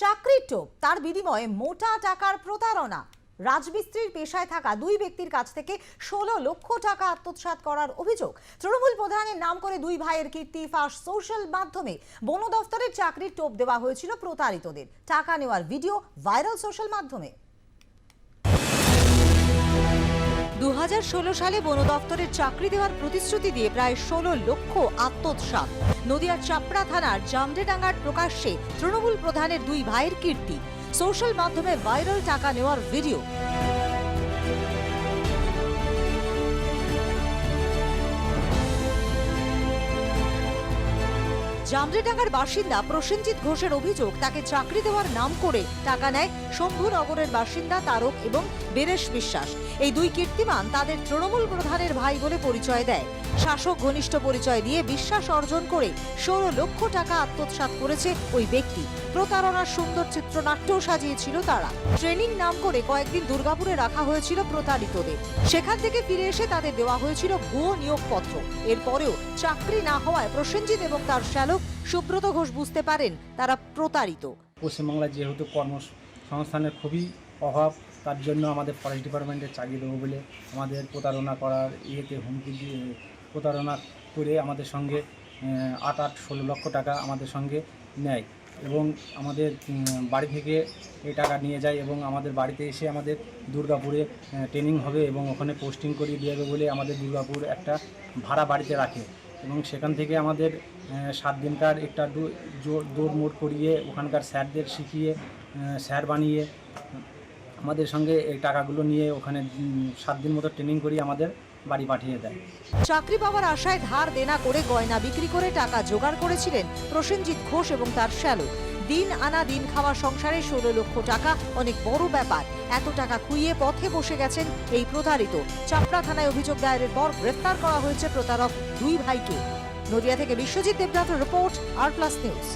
চাকরির টোপ, তার বিনিময়ে মোটা টাকার প্রতারণা। রাজমিস্ত্রির পেশায় থাকা দুই ব্যক্তির কাছ থেকে ষোলো লক্ষ টাকা আত্মসাত করার অভিযোগ। তৃণমূল প্রধানের নাম করে দুই ভাইয়ের কীর্তি ফাঁস সোশ্যাল মাধ্যমে। বন দফতরের চাকরির টোপ দেওয়া হয়েছিল প্রতারিতদের। টাকা নেওয়ার ভিডিও ভাইরাল সোশ্যাল মাধ্যমে। সালে বন দফতরের চাকরি দেওয়ার প্রতিশ্রুতি দিয়ে প্রায় ষোলো লক্ষ আত্মসাৎ নদিয়ার চাপড়া থানার জামডেডাঙ্গার প্রকাশ্যে তৃণমূল প্রধানের দুই ভাইয়ের কীর্তি। সোশ্যাল মাধ্যমে ভাইরাল টাকা নেওয়ার ভিডিও। জামরেডাঙ্গার বাসিন্দা প্রসেনজিৎ ঘোষের অভিযোগ, তাকে চাকরি দেওয়ার নাম করে টাকা নেয় শম্ভুনগরের বাসিন্দা তারক এবং বীরেশ বিশ্বাস। এই দুই কীর্তিমান তাদের তৃণমূল প্রধানের ভাই বলে পরিচয় দেয়। শাসক ঘনিষ্ঠ পরিচয় দিয়ে বিশ্বাস অর্জন করে ষোলো লক্ষ টাকা আত্মসাৎ করেছে ওই ব্যক্তি। প্রতারণার সুন্দর চিত্রনাট্যও সাজিয়েছিল তারা। ট্রেনিং নাম করে কয়েকদিন দুর্গাপুরে রাখা হয়েছিল প্রতারিতদের। সেখান থেকে ফিরে এসে তাদের দেওয়া হয়েছিল ভুয়ো নিয়োগপত্র। এরপরেও চাকরি না হওয়ায় প্রসেনজিৎ এবং তার শ্যালক সুব্রত ঘোষ বুঝতে পারেন তারা প্রতারিত। পশ্চিমবাংলায় যেহেতু কর্মসংস্থানের খুবই অভাব, তার জন্য আমাদের ফরেস্ট ডিপার্টমেন্টে চাকরি দেবো বলে আমাদের প্রতারণা করার ইয়েতে হুমকি দিয়ে, প্রতারণা করে আমাদের সঙ্গে আট আট, ষোলো লক্ষ টাকা আমাদের সঙ্গে নেয় এবং আমাদের বাড়ি থেকে এই টাকা নিয়ে যায় এবং আমাদের বাড়িতে এসে আমাদের দুর্গাপুরে ট্রেনিং হবে এবং ওখানে পোস্টিং করিয়ে দিয়ে দেবে বলে আমাদের দুর্গাপুর একটা ভাড়া বাড়িতে রাখে এবং সেখান থেকে আমাদের সাত দিনকার একটা দৌড় মোড় করিয়ে ওখানকার স্যারদের শিখিয়ে স্যার বানিয়ে আমাদের সঙ্গে এই টাকাগুলো নিয়ে ওখানে সাত দিন মতো ট্রেনিং করিয়ে আমাদের বাড়ি পাঠিয়ে দেয়। চাকরি পাওয়ার আশায় ধার দেনা করে গয়না বিক্রি করে টাকা জোগাড় করেছিলেন প্রসেনজিৎ ঘোষ এবং তার শ্যালক। দিন আনা দিন খাওয়া সংসারে ষোলো লক্ষ টাকা, অনেক বড় ব্যাপার। এত টাকা খুইয়ে পথে বসে গেছেন এই প্রতারিত। চাপড়া থানায় অভিযোগ দায়েরের পর গ্রেফতার করা হয়েছে প্রতারক দুই ভাইকে। নদিয়া থেকে বিশ্বজিৎ দেবনাথের রিপোর্ট আর প্লাস নিউজ